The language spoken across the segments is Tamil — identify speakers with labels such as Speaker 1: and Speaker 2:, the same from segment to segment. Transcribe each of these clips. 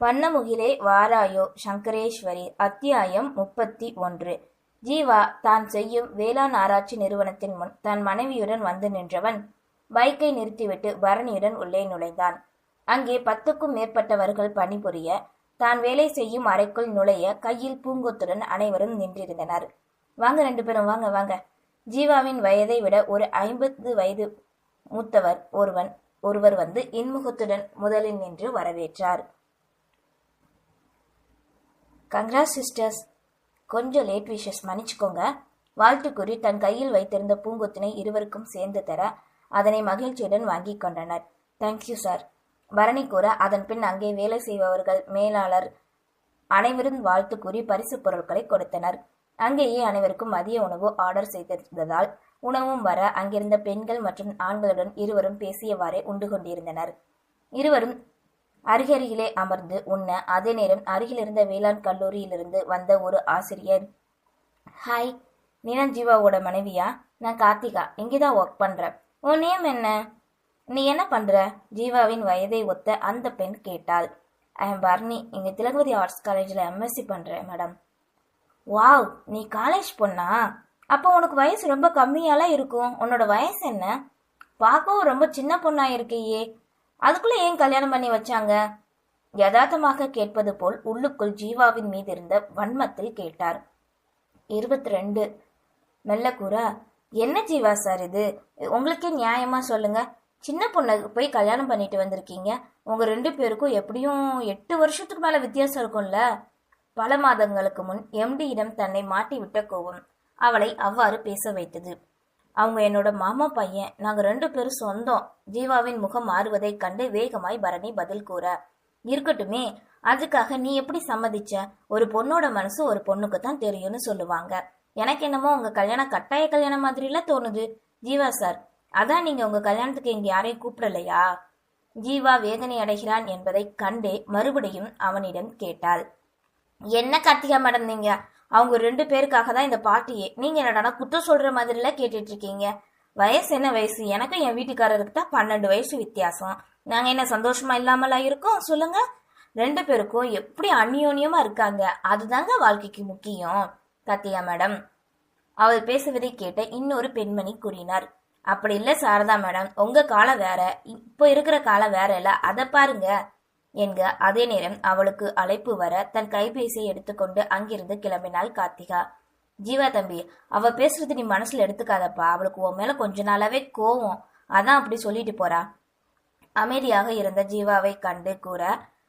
Speaker 1: வண்ணமுகிலே வாராயோ சங்கரேஸ்வரி அத்தியாயம் முப்பத்தி ஒன்று. ஜீவா தான் செய்யும் வேளாண் ஆராய்ச்சி நிறுவனத்தின் முன் தன் மனைவியுடன் வந்து நின்றவன் பைக்கை நிறுத்திவிட்டு பரணியுடன் உள்ளே நுழைந்தான். அங்கே பத்துக்கும் மேற்பட்டவர்கள் பணிபுரிய தான் வேலை செய்யும் அறைக்குள் நுழைய கையில் பூங்கொத்துடன் அனைவரும் நின்றிருந்தனர். வாங்க ரெண்டு பேரும் வாங்க வாங்க. ஜீவாவின் வயதை விட ஒரு ஐம்பது வயது மூத்தவர் ஒருவன் ஒருவர் வந்து இன்முகத்துடன் முதலில் நின்று வரவேற்றார். கங்க்ரா சிஸ்டர்ஸ் கொஞ்சம் லேட் விஷஸ் மன்னிச்சுக்கோங்க. வாழ்த்துக்குறி தன் கையில் வைத்திருந்த பூங்கொத்தினை இருவருக்கும் சேர்ந்து தர அதனை மகிழ்ச்சியுடன் வாங்கிக் கொண்டனர். தேங்க்யூ சார் பரணி கூற அதன் பின் அங்கே வேலை செய்பவர்கள் மேலாளர் அனைவரும் வாழ்த்து கூறி பரிசு பொருட்களை கொடுத்தனர். அங்கேயே அனைவருக்கும் மதிய உணவு ஆர்டர் செய்திருந்ததால் உணவும் வர அங்கிருந்த பெண்கள் மற்றும் ஆண்களுடன் இருவரும் பேசியவாறே உண்டு கொண்டிருந்தனர். இருவரும் அருகருகிலே அமர்ந்து உண்ண அதே நேரம் அருகிலிருந்த வேளாண் கல்லூரியிலிருந்து வந்த ஒரு ஆசிரியர். ஹாய் நீனா ஜீவாவோட மனைவியா? நான் கார்த்திகா. இங்கேதான் ஒர்க் பண்றேன் உன் நேம் என்ன? நீ என்ன பண்ற? ஜீவாவின் வயதை ஒத்த அந்த பெண் கேட்டாள். ஐ எம் பர்னி இங்க திலகவதி ஆர்ட்ஸ் காலேஜில் எம்எஸ்சி பண்றேன் மேடம் வாவ் நீ காலேஜ் பொண்ணா? அப்போ உனக்கு வயசு ரொம்ப கம்மியாலாம் இருக்கும். உன்னோட வயசு என்ன? பார்க்கவும் ரொம்ப சின்ன பொண்ணா இருக்கையே அதுக்குள்ள ஏன் கல்யாணம் பண்ணி வச்சாங்க? யதார்த்தமாக கேட்பது போல் உள்ளுக்குள் ஜீவாவின் மீது இருந்த வன்மத்தில் கேட்டார். இருபத்தி ரெண்டு மெல்ல கூற என்ன ஜீவா சார் இது? உங்களுக்கே நியாயமா சொல்லுங்க. சின்ன பொண்ணுக்கு போய் கல்யாணம் பண்ணிட்டு வந்திருக்கீங்க. உங்க ரெண்டு பேருக்கும் எப்படியும் எட்டு வருஷத்துக்கு மேல வித்தியாசம் இருக்கும்ல. பல மாதங்களுக்கு முன் எம்டியிடம் தன்னை மாட்டி விட்ட கோபம் அவளை அவ்வாறு பேச வைத்தது. அவங்க என்னோட மாமா பையன் நாங்க ரெண்டு பேரும் சொந்தம். ஜீவாவின் முகம் மாறுவதைக் கண்டு வேகமாய் பரணி பதில் கூற இருக்கட்டுமே அதுக்காக நீ எப்படி சம்மதிச்ச? ஒரு பொண்ணோட மனசு ஒரு பொண்ணுக்கு தான் தெரியும்னு சொல்லுவாங்க. எனக்கு என்னமோ உங்க கல்யாணம் கட்டாய கல்யாணம் மாதிரில தோணுது. ஜீவா சார் அதான் நீங்க உங்க கல்யாணத்துக்கு இங்க யாரையும் கூப்பிடலையா? ஜீவா வேதனை அடைகிறான் என்பதை கண்டே மறுபடியும் அவனிடம் கேட்டாள் என்ன கார்த்திகா மேடம் நீங்க? அவங்க ரெண்டு பேருக்காக தான் இந்த பாட்டியே. நீங்க என்னடானா குத்தம் சொல்ற மாதிரில கேட்டுட்டு இருக்கீங்க. வயசு என்ன வயசு? எனக்கும் என் வீட்டுக்காரருக்கு தான் பன்னெண்டு வயசு வித்தியாசம். நாங்க என்ன சந்தோஷமா இல்லாமலா இருக்கோம்? சொல்லுங்க. ரெண்டு பேருக்கும் எப்படி அந்யோன்யமா இருக்காங்க? அதுதாங்க வாழ்க்கைக்கு முக்கியம். கத்தியா மேடம். அவள் பேசுவதை கேட்ட இன்னொரு பெண்மணி கூறினார். அப்படி இல்ல சாரதா மேடம் உங்க காலம் வேற. இப்போ இருக்கிற காலம் வேற இல்ல. அதை பாருங்க. என்க அதே நேரம் அவளுக்கு அழைப்பு வர தன் கைபேசியை எடுத்துக்கொண்டு அங்கிருந்து கிளம்பினாள் கார்த்திகா. ஜீவா தம்பி அவ பேசுறது நீ மனசுல எடுத்துக்காதப்பா. அவளுக்கு உன் மேல கொஞ்ச நாளாவே கோவம். அதான் அப்படி சொல்லிட்டு போறா. அமைதியாக இருந்த ஜீவாவை கண்டு கூற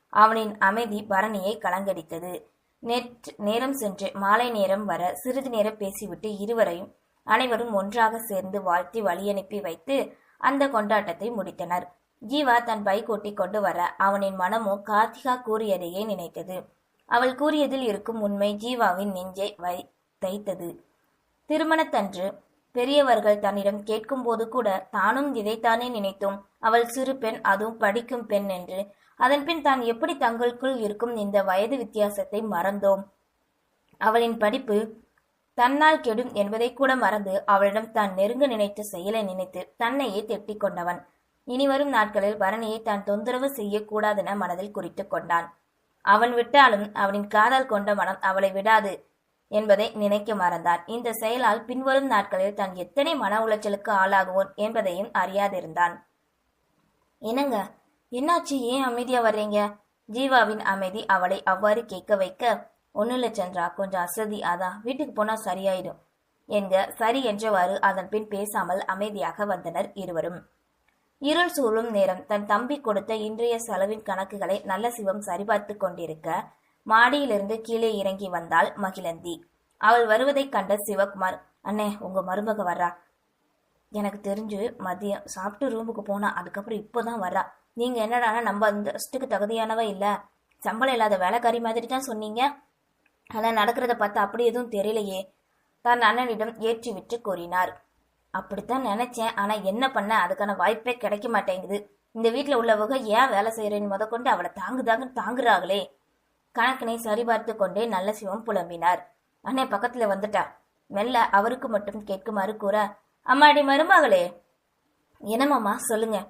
Speaker 1: அவனின் அமைதி பரணியை கலங்கடித்தது. நேற்று நேரம் சென்று மாலை நேரம் வர சிறிது நேரம் பேசிவிட்டு இருவரையும் அனைவரும் ஒன்றாக சேர்ந்து வாழ்த்தி வழியனுப்பி வைத்து அந்த கொண்டாட்டத்தை முடித்தனர். ஜீவா தன் பைக் ஓட்டி கொண்டு வர அவனின் மனமோ கார்த்திகா கூறியதையே நினைத்தது. அவள் கூறியதில் இருக்கும் உண்மை ஜீவாவின் நெஞ்சை வை தைத்தது திருமணத்தன்று பெரியவர்கள் தன்னிடம் கேட்கும்போது கூட தானும் இதைத்தானே நினைத்தோம். அவள் சிறு பெண் அதுவும் படிக்கும் பெண் என்று. அதன்பின் தான் எப்படி தங்களுக்குள் இருக்கும் இந்த வயது வித்தியாசத்தை மறந்தோம். அவளின் படிப்பு தன்னால் கெடும் என்பதை கூட மறந்து அவளிடம் தான் நெருங்க நினைத்த செயலை நினைத்து தன்னையே திட்டிக் கொண்டவன். இனிவரும் நாட்களில் பரணியை தான் தொந்தரவு செய்யக்கூடாதென மனதில் குறித்து கொண்டான். அவன் விட்டாலும் அவனின் காதல் கொண்ட மனம் அவளை விடாது என்பதை நினைக்க மறந்தான். இந்த செயலால் பின்வரும் நாட்களில் தான் எத்தனை மன உளைச்சலுக்கு ஆளாகுவோன் என்பதையும் அறியாதிருந்தான். என்னங்க? என்னாச்சு? ஏன் அமைதியா வர்றீங்க? ஜீவாவின் அமைதி அவளை அவ்வாறு கேட்க வைக்க ஒன்னும் இல்ல சந்திரா கொஞ்சம் அசதி அதான் வீட்டுக்கு போனா சரியாயிடும் என்க சரி என்றவாறு அதன் பின் பேசாமல் அமைதியாக வந்தனர் இருவரும். இருள் சூழும் நேரம் தன் தம்பி கொடுத்த இன்றைய செலவின் கணக்குகளை நல்ல சிவம் சரிபார்த்து கொண்டிருக்க மாடியிலிருந்து கீழே இறங்கி வந்தாள் மகிழந்தி. அவள் வருவதைக் கண்ட சிவகுமார் அண்ணே உங்க மருமக வர்றா. எனக்கு தெரிஞ்சு மதியம் சாப்பிட்டு ரூமுக்கு போனா அதுக்கப்புறம் இப்போதான் வர்றா. நீங்க என்னடானா நம்ம அந்தஸ்துக்கு தகுதியானவ இல்ல. சம்பளம் இல்லாத வேலைக்காரி மாதிரி தான் சொன்னீங்க. அதான் நடக்கிறத பார்த்து அப்படி எதுவும் தெரியலையே தன் அண்ணனிடம் ஏற்றி விட்டு கூறினார். அப்படித்தான் நினைச்சேன். ஆனா என்ன பண்ண? அதுக்கான வாய்ப்பே கிடைக்க மாட்டேங்குது. இந்த வீட்டுல உள்ளவங்க ஏன் வேலை செய்யறேன்னு முதற்கொண்டு அவளை தாங்குதாங்க தாங்குறாங்களே. கணக்கினை சரிபார்த்து கொண்டே நல்ல சிவம் புலம்பினார். அண்ணே பக்கத்துல வந்துட்டா. மெல்ல அவருக்கு மட்டும் கேட்குமாறு கூற அம்மாடி மருமகளே. என்னமாம்மா சொல்லுங்க.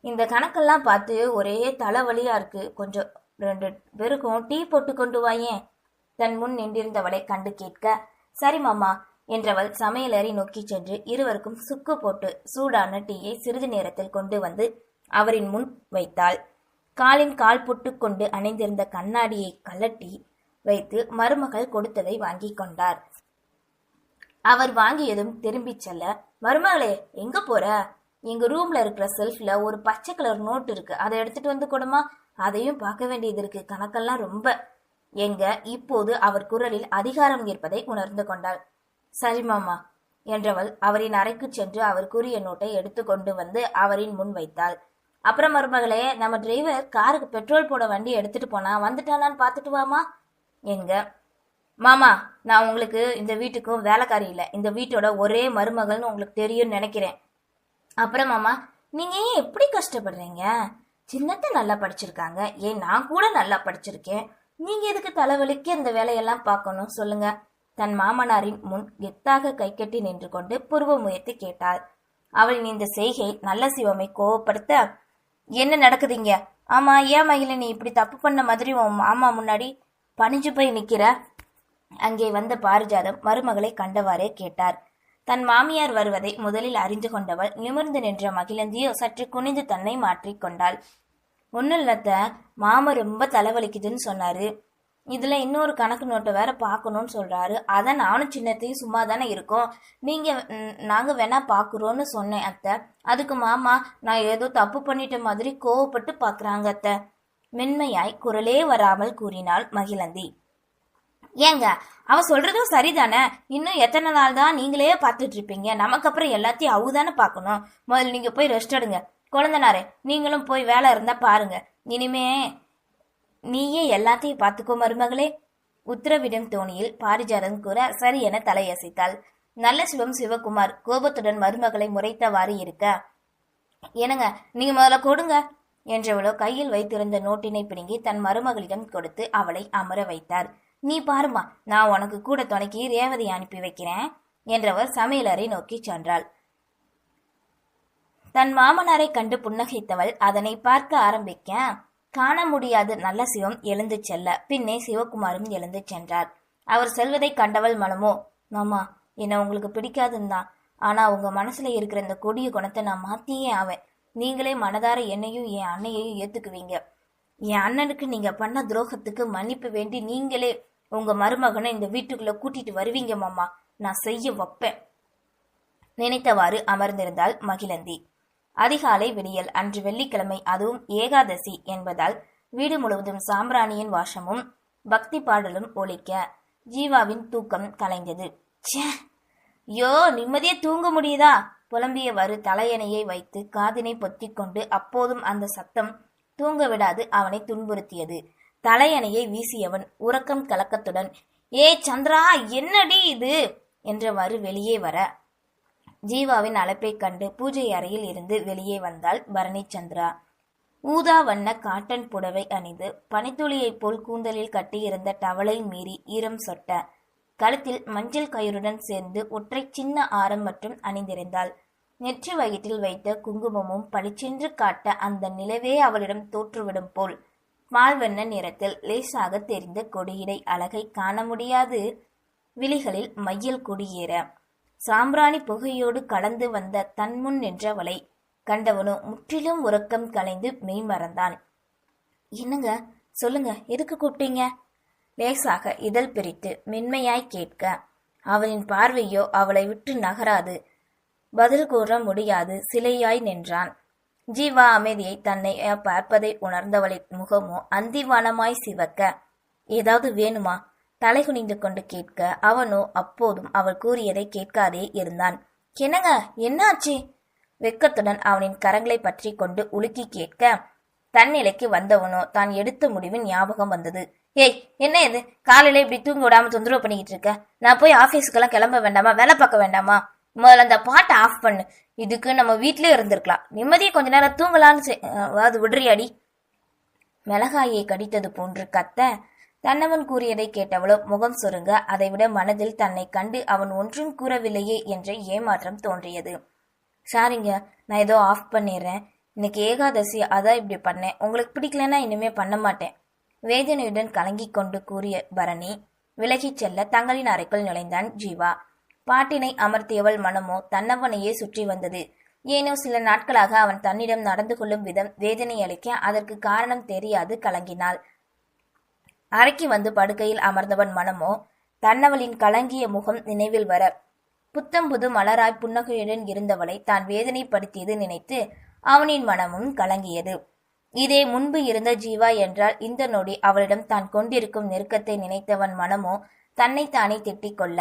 Speaker 1: இந்த கணக்கெல்லாம் பார்த்து ஒரே தலைவலியா இருக்கு. கொஞ்சம் ரெண்டு பேருக்கும் டீ போட்டு கொண்டு வாயேன். தன் முன் நின்றிருந்தவளை கண்டு கேட்க சரி மாமா. என்றவள் சமையலறை நோக்கி சென்று இருவருக்கும் சுக்கு போட்டு சூடான டீயை சிறிது நேரத்தில் கொண்டு வந்து அவரின் முன் வைத்தாள். காலின் கால் புட்டு கொண்டு அணைந்திருந்த கண்ணாடியை கழட்டி வைத்து மருமகள் கொடுத்ததை வாங்கி கொண்டார். அவர் வாங்கியதும் திரும்பிச் செல்ல மருமகளே எங்க போற? எங்க ரூம்ல இருக்கிற செல்ஃப்ல ஒரு பச்சை கலர் நோட் இருக்கு. அதை எடுத்துட்டு வந்து கொடுமா? அதையும் பார்க்க வேண்டியது இருக்கு. கணக்கெல்லாம் ரொம்ப. எங்க இப்போது அவர் குரலில் அதிகாரம் இருப்பதை உணர்ந்து கொண்டாள். சரி மாமா என்றவள் அவரின் அறைக்கு சென்று அவர் கூறிய நோட்டை எடுத்து கொண்டு வந்து அவரின் முன் வைத்தாள். அப்புறம் மருமகளே நம்ம டிரைவர் காருக்கு பெட்ரோல் போட வண்டி எடுத்துட்டு போனா வந்துட்டானான்னு பார்த்துட்டு வாமா எங்க மாமா நான் உங்களுக்கு இந்த வீட்டுக்கும் வேலைக்காரி இல்லை. இந்த வீட்டோட ஒரே மருமகள்னு உங்களுக்கு தெரியும்னு நினைக்கிறேன். அப்புறம் மாமா நீங்க ஏன் எப்படி கஷ்டப்படுறீங்க? சின்னத்தை நல்லா படிச்சிருக்காங்க. ஏன் நான் கூட நல்லா படிச்சிருக்கேன். நீங்க எதுக்கு தலைவலிக்கு இந்த வேலையெல்லாம் பார்க்கணும்? சொல்லுங்க. தன் மாமனாரின் முன் கெத்தாக கைகட்டி நின்று கொண்டு புருவம் உயர்த்தி கேட்டாள். அவளின் இந்த செய்கை நல்ல சிவமை கோவப்படுத்த என்ன நடக்குதுங்க? ஆமா ஏன் மகிழ நீ இப்படி தப்பு பண்ண மாதிரி உன் மாமா முன்னாடி பணிஞ்சு போய் நிக்கிற? அங்கே வந்த பாரிஜாதம் மருமகளை கண்டவாறே கேட்டார். தன் மாமியார் வருவதை முதலில் அறிந்து கொண்டவள் நிமிர்ந்து நின்ற மகிழந்தியோ சற்று குனிந்து தன்னை மாற்றிக் கொண்டாள். ஒன்றும் இல்லத்த மாமா ரொம்ப தலைவலிக்குதுன்னு சொன்னாரு. இதுல இன்னொரு கணக்கு நோட்டை வேற பார்க்கணும்னு சொல்றாரு. அதை நானும் சின்னத்தையும் சும்மா தானே இருக்கோம். நீங்க நாங்கள் நாங்க வேணா பாக்குறோம்னு சொன்னேன் அத்தை. அதுக்கு மாமா நான் ஏதோ தப்பு பண்ணிட்ட மாதிரி கோவப்பட்டு பாக்குறாங்க அத்தை. மென்மையாய் குரலே வராமல் கூறினாள் மகிழந்தி. ஏங்க அவ சொல்றதும் சரிதானே? இன்னும் எத்தனை நாள் தான் நீங்களே பார்த்துட்டு இருப்பீங்க. நமக்கு அப்புறம் எல்லாத்தையும் அவு தானே பார்க்கணும் முதல்ல நீங்க போய் ரெஸ்ட் எடுங்க. குழந்தனாரே நீங்களும் போய் வேலை இருந்தா பாருங்க. இனிமே நீயே எல்லாத்தையும் பார்த்துக்கோ மருமகளே. உத்தரவிடும் தோணியில் பாரிஜாதன் கூற சரி என தலையசைத்தாள். நல்ல சிவம் சிவகுமார் கோபத்துடன் மருமகளை முறைத்தவாறு இருக்க என்னங்க நீங்க முதல்ல கொடுங்க என்றவளோ கையில் வைத்திருந்த நோட்டினை பிடுங்கி தன் மருமகளிடம் கொடுத்து அவளை அமர வைத்தார். நீ பாருமா நான் உனக்கு கூட துணைக்கி ரேவதி அனுப்பி வைக்கிறேன் என்றவர் சமையலறை நோக்கி சென்றாள். தன் மாமனாரை கண்டு புன்னகைத்தவள் அதனை பார்க்க ஆரம்பிக்க காண முடியாது. நல்ல சிவம் எழுந்து செல்ல. பின்னே சிவகுமாரும் எழுந்து சென்றார். அவர் செல்வதை கண்டவள் மனமோ? மாமா என்ன உங்களுக்கு பிடிக்காதுன்னு தான் ஆனா உங்க மனசுல இருக்கிற இந்த கொடிய குணத்தை நான் மாத்தியே ஆவேன். நீங்களே மனதார என்னையும் என் அண்ணையையும் ஏத்துக்குவீங்க. என் அண்ணனுக்கு நீங்க பண்ண துரோகத்துக்கு மன்னிப்பு வேண்டி நீங்களே உங்க மருமகனை இந்த வீட்டுக்குள்ள கூட்டிட்டு வருவீங்க மாமா. நான் செய்ய வைப்பேன். நினைத்தவாறு அமர்ந்திருந்தாள் மகிழந்தி. அதிகாலை விடியல் அன்று வெள்ளிக்கிழமை அதுவும் ஏகாதசி என்பதால் வீடு முழுவதும் சாம்பிராணியின் வாசமும் பக்தி பாடலும் ஒழிக்க ஜீவாவின் தூக்கம் கலைந்தது. ச்சே! யோ நிம்மதியே தூங்க முடியுதா? புலம்பியவாறு தலையணையை வைத்து காதினை பொத்திக்கொண்டு அப்போதும் அந்த சத்தம் தூங்க விடாது அவனை துன்புறுத்தியது. தலையணையை வீசியவன் உறக்கம் கலக்கத்துடன் ஏ சந்திரா என்னடி இது? என்றவாறு வெளியே வர ஜீவாவின் அழைப்பைக் கண்டு பூஜை அறையில் இருந்து வெளியே வந்தாள் பரணி சந்திரா ஊதா வண்ண காட்டன் புடவை அணிந்து பனித்துளியைப் போல் கூந்தலில் கட்டியிருந்த டவலை மீறி ஈரம் சொட்ட. கழுத்தில் மஞ்சள் கயிறுடன் சேர்ந்து ஒற்றை சின்ன ஆரம் மற்றும் அணிந்திருந்தாள். நெற்றி வயிற்றில் வைத்த குங்குமமும் பளிச்சென்று காட்ட அந்த நிலவே அவளிடம் தோற்றுவிடும் போல். மால்வண்ண நிறத்தில் லேசாக தெரிந்த கொடியிடை அழகை காண முடியாது. விழிகளில் மையல் குடியேற. சாம்பிராணி புகையோடு கலந்து வந்த தன்முன் நின்றவளை கண்டவனோ முற்றிலும் உறக்கம் கலைந்து மெய்மறந்தான் என்னங்க? சொல்லுங்க எதுக்கு கூப்பிட்டீங்க? லேசாக இதழ் பிரித்து மென்மையாய் கேட்க அவனின் பார்வையோ அவளை விட்டு நகராது. பதில் கூற முடியாது சிலையாய் நின்றான். ஜீவா அமைதியை தன்னை பார்ப்பதை உணர்ந்தவளின் முகமோ அந்திவானமாய் சிவக்க ஏதாவது வேணுமா? தலை குனிந்து கொண்டு கேட்க அவனோ அப்போதும் அவள் கூறியதை கேட்காதே இருந்தான். என்னங்க என்னாச்சு? வெக்கத்துடன் அவனின் கரங்களை பற்றி கொண்டு உலுக்கி கேட்க தன்னிலைக்கு வந்தவனோ தான் எடுத்த முடிவின் ஞாபகம் வந்தது. ஏய் என்ன இது? காலையில இப்படி தூங்க விடாம தொந்தரவு பண்ணிக்கிட்டு இருக்க நான் போய் ஆபீஸ்க்கெல்லாம் கிளம்ப வேண்டாமா? வேலை பார்க்க வேண்டாமா? முதல்ல அந்த பாட்டை ஆஃப் பண்ணு. இதுக்கு நம்ம வீட்லயே இருந்திருக்கலாம். நிம்மதியை கொஞ்ச நேரம் தூங்கலான்னு அது விடுறியாடி? மிளகாயை கடித்தது போன்று கத்த தன்னவன் கூறியதை கேட்டவளோ முகம் சுருங்க அதைவிட மனதில் தன்னை கண்டு அவன் ஒன்றும் கூறவில்லையே என்ற ஏமாற்றம் தோன்றியது. சாரிங்க நான் ஏதோ ஆஃப் பண்ணிடுறேன் இன்னைக்கு ஏகாதசி அதான் இப்படி பண்ணேன். உங்களுக்கு பிடிக்கலன்னா இனிமே பண்ண மாட்டேன். வேதனையுடன் கலங்கிக் கொண்டு கூறிய பரணி விலகிச் செல்ல தங்களின் அறைக்குள் நுழைந்தான் ஜீவா. பாட்டினை அமர்த்தியவள் மனமோ தன்னவனையே சுற்றி வந்தது. ஏனோ சில நாட்களாக அவன் தன்னிடம் நடந்து கொள்ளும் விதம் வேதனை அளிக்க அதற்கு காரணம் தெரியாது கலங்கினாள். அறைக்கு வந்து படுக்கையில் அமர்ந்தவன் மனமோ தன்னவளின் கலங்கிய முகம் நினைவில் வர புத்தம் புது மலராய் புன்னகையுடன் இருந்தவளை தான் வேதனைப்படுத்தியது நினைத்து அவனின் மனமும் கலங்கியது. இதே முன்பு இருந்த ஜீவா என்றால் இந்த நொடி அவளிடம் தான் கொண்டிருக்கும் நெருக்கத்தை நினைத்தவன் மனமோ தன்னைத்தானே திட்டிக் கொள்ள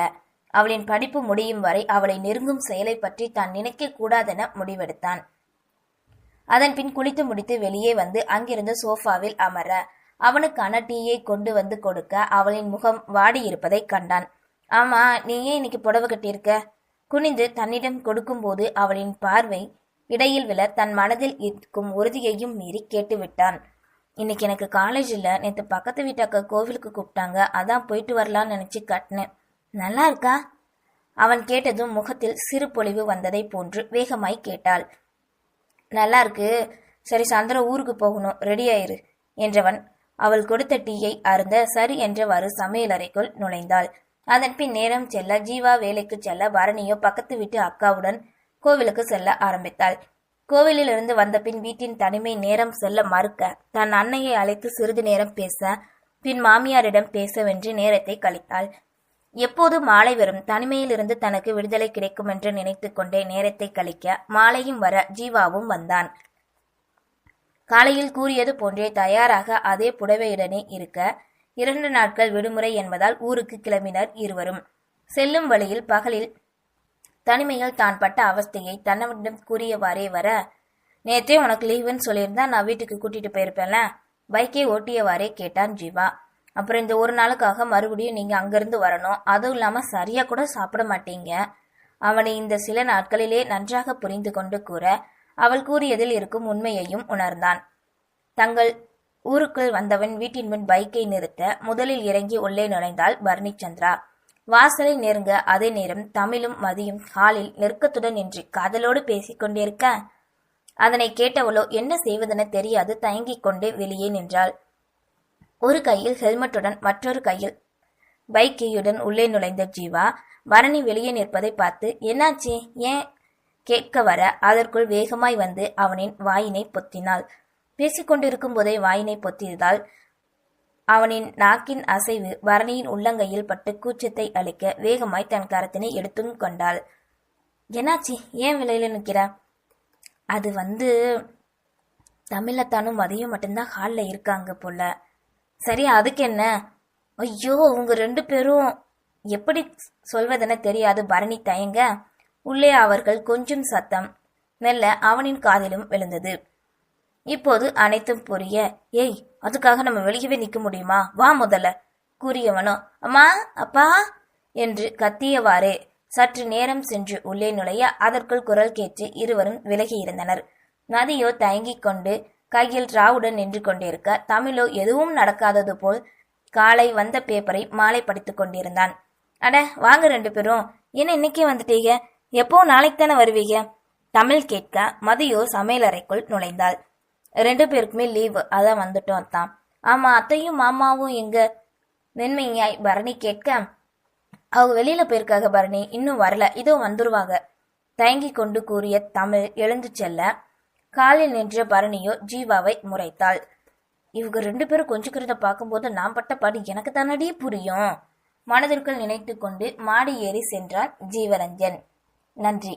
Speaker 1: அவளின் படிப்பு முடியும் வரை அவளை நெருங்கும் செயலை பற்றி தான் நினைக்க கூடாதென முடிவெடுத்தான். அதன் பின் குளித்து முடித்து வெளியே வந்து அங்கிருந்த சோஃபாவில் அமர அவனுக்கான டீயை கொண்டு வந்து கொடுக்க அவளின் முகம் வாடியிருப்பதை கண்டான். ஆமா நீ ஏன் இன்னைக்கு புடவை கட்டியிருக்க? குனிந்து தன்னிடம் கொடுக்கும்போது அவளின் பார்வை இடையில் விழ தன் மனதில் இருக்கும் உறுதியையும் மீறி கேட்டுவிட்டான். இன்னைக்கு எனக்கு காலேஜில் நேற்று பக்கத்து வீட்டு அக்கா கோவிலுக்கு கூப்பிட்டாங்க. அதான் போயிட்டு வரலாம்னு நினைச்சு கட்டினேன். நல்லா இருக்கா? அவன் கேட்டதும் முகத்தில் சிறு பொழிவு வந்ததை போன்று வேகமாய் கேட்டாள். நல்லா இருக்கு. சரி சாயந்தரம் ஊருக்கு போகணும். ரெடி ஆயிரு என்றவன் அவள் கொடுத்த டீயை அருந்த சரி என்றவாறு சமையலறைக்குள் நுழைந்தாள். அதன் பின் நேரம் செல்ல ஜீவா வேலைக்கு செல்ல பரணியோ பக்கத்து வீட்டு அக்காவுடன் கோவிலுக்கு செல்ல ஆரம்பித்தாள். கோவிலிலிருந்து வந்த பின் வீட்டின் தனிமை நேரம் செல்ல மறுக்க தன் அன்னையை அழைத்து சிறிது நேரம் பேச பின் மாமியாரிடம் பேசவென்று நேரத்தை கழித்தாள். எப்போது மாலை வரும் தனிமையிலிருந்து தனக்கு விடுதலை கிடைக்கும் என்று நினைத்து கொண்டே நேரத்தை கழிக்க மாலையும் வர ஜீவாவும் வந்தான். காலையில் கூறியது போன்றே தயாராக அதே புடவையுடனே இருக்க இரண்டு நாட்கள் விடுமுறை என்பதால் ஊருக்கு கிளம்பினர் இருவரும். செல்லும் வழியில் பகலில் தனிமையில் தான் பட்ட அவஸ்தையை தன்னவனிடம் கூறியவாறே வர நேற்றே உனக்கு லீவுன்னு சொல்லியிருந்தா நான் வீட்டுக்கு கூட்டிட்டு போயிருப்பேன்ல? பைக்கை ஓட்டியவாறே கேட்டான் ஜீவா. அப்புறம் இந்த ஒரு நாளுக்காக மறுபடியும் நீங்க அங்கிருந்து வரணும். அதுவும் இல்லாம சரியா கூட சாப்பிட மாட்டீங்க. அவனை இந்த சில நாட்களிலே நன்றாக புரிந்து கொண்டு கூற அவள் கூறியதில் இருக்கும் உண்மையையும் உணர்ந்தான். தங்கள் ஊருக்குள் வந்தவன் வீட்டின் முன் பைக்கை நிறுத்த முதலில் இறங்கி உள்ளே நுழைந்தாள் பர்ணிச்சந்திரா வாசலை நெருங்க அதே நேரம் தமிழும் மதியும் ஹாலில் நெருக்கத்துடன் நின்று காதலோடு பேசிக் கொண்டிருக்க அதனை கேட்டவளோ என்ன செய்வதென தெரியாது தயங்கிக் கொண்டே வெளியே நின்றாள். ஒரு கையில் ஹெல்மெட்டுடன் மற்றொரு கையில் பைக்கையுடன் உள்ளே நுழைந்த ஜீவா பரணி வெளியே நிற்பதை பார்த்து என்னாச்சு? ஏன் கேட்க வர அதற்குள் வேகமாய் வந்து அவனின் வாயினை பொத்தினாள். பேசிக்கொண்டிருக்கும் போதே வாயினை பொத்தியதால் அவனின் நாக்கின் அசைவு பரணியின் உள்ளங்கையில் பட்டு கூச்சத்தை அளிக்க வேகமாய் தன் கரத்தினை எடுத்தும் கொண்டாள். என்னாச்சு? ஏன் விலையில நிற்கிற அது வந்து தமிழத்தானும் மதியம் மட்டும்தான் ஹாலில் இருக்காங்க போல. சரி அதுக்கு என்ன ஐயோ உங்க ரெண்டு பேரும் எப்படி சொல்வதென தெரியாது பரணி தயங்க. உள்ளே அவர்கள் கொஞ்சம் சத்தம் மெல்ல அவனின் காதிலும் விழுந்தது. இப்போது அனைத்தும் புரிய ஏய் அதுக்காக நம்ம வெளியவே நிற்க முடியுமா? வா முதல்ல கூறியவனோ அம்மா அப்பா என்று கத்தியவாறே சற்று நேரம் சென்று உள்ளே நுழைய அதற்குள் குரல் கேட்டு இருவரும் விலகி இருந்தனர் நதியோ தயங்கிக் கொண்டு கையில் ராவுடன் நின்று கொண்டிருக்க தமிழோ எதுவும் நடக்காதது போல் காலை வந்த பேப்பரை மாலை படித்துக் கொண்டிருந்தான். அட வாங்க ரெண்டு பேரும் என்ன இன்னைக்கே வந்துட்டீங்க? எப்போ நாளைக்கு தானே வருவீங்க? தமிழ் கேட்க மதியோ சமையலறைக்குள் நுழைந்தாள். ரெண்டு பேருக்குமே லீவு அதான் வந்துட்டோம் அத்தான் ஆமா அத்தையும் மாமாவும் எங்க? மென்மையாய் பரணி கேட்க அவங்க வெளியில போயிருக்காங்க பரணி இன்னும் வரல இதோ வந்துருவாங்க. தயங்கி கொண்டு கூறிய தமிழ் எழுந்து செல்ல காலில் நின்ற பரணியோ ஜீவாவை முறைத்தாள். இவங்க ரெண்டு பேரும் கொஞ்சிக்கிறத பார்க்கும்போது நான் பட்ட பாடு எனக்கு தானடி புரியும். மனதிற்குள் நினைத்து கொண்டு மாடி ஏறி சென்றான் ஜீவரஞ்சன். நன்றி.